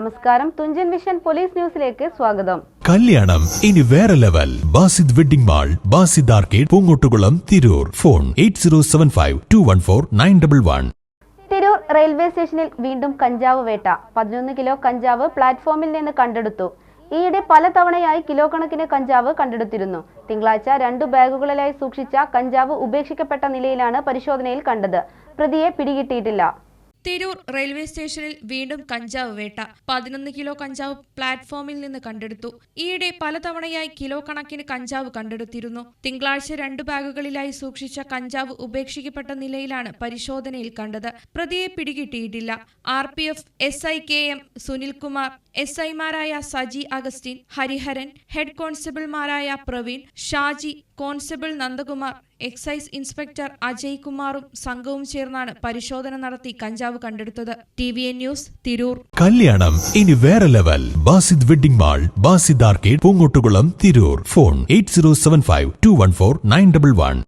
നമസ്കാരം. Thunchan vision police ന്യൂസിലേക്ക് സ്വാഗതം. കല്യാണം. ഇനി വേറെ level. Basid wedding mall Basid arcade Poongottukulam Tirur. Phone eight zero seven five two one four nine double one. Tirur railway സ്റ്റേഷനിൽ വീണ്ടും കഞ്ചാവ് വേട്ട. പതിനൊന്ന് കിലോ കഞ്ചാവ് പ്ലാറ്റ്ഫോമിൽ നിന്ന് കണ്ടെടുത്തു. ഈയിടെ പല തവണയായി കിലോ കണക്കിന് കഞ്ചാവ് കണ്ടെടുത്തിരുന്നു. തിങ്കളാഴ്ച രണ്ടു ബാഗുകളിലായി സൂക്ഷിച്ച കഞ്ചാവ് ഉപേക്ഷിക്കപ്പെട്ട നിലയിലാണ് പരിശോധനയിൽ കണ്ടത്. പ്രതിയെ പിടികിട്ടിയിട്ടില്ല. തിരൂർ റെയിൽവേ സ്റ്റേഷനിൽ വീണ്ടും കഞ്ചാവ് വേട്ട. പതിനൊന്ന് കിലോ കഞ്ചാവ് പ്ലാറ്റ്ഫോമിൽ നിന്ന് കണ്ടെടുത്തു. ഈയിടെ പലതവണയായി കിലോ കണക്കിന് കഞ്ചാവ് കണ്ടെടുത്തിരുന്നു. തിങ്കളാഴ്ച രണ്ട് ബാഗുകളിലായി സൂക്ഷിച്ച കഞ്ചാവ് ഉപേക്ഷിക്കപ്പെട്ട നിലയിലാണ് പരിശോധനയിൽ കണ്ടത്. പ്രതിയെ പിടികിട്ടിയിട്ടില്ല. R P F S I K M Sunilkumar S ഐമാരായ Saji Augustine Hariharan head കോൺസ്റ്റബിൾമാരായ Praveen Shaji constable Nandakumar excise inspector Ajay കുമാറും സംഘവും ചേർന്നാണ് പരിശോധന നടത്തി കഞ്ചാവ് കണ്ടെടുത്തത്. T V N news Tirur. കല്യാണം ഇനി വേറെ level. Basid wedding mall Basid arcade Poongottukulam Tirur. Phone eight zero seven five two one four nine double one.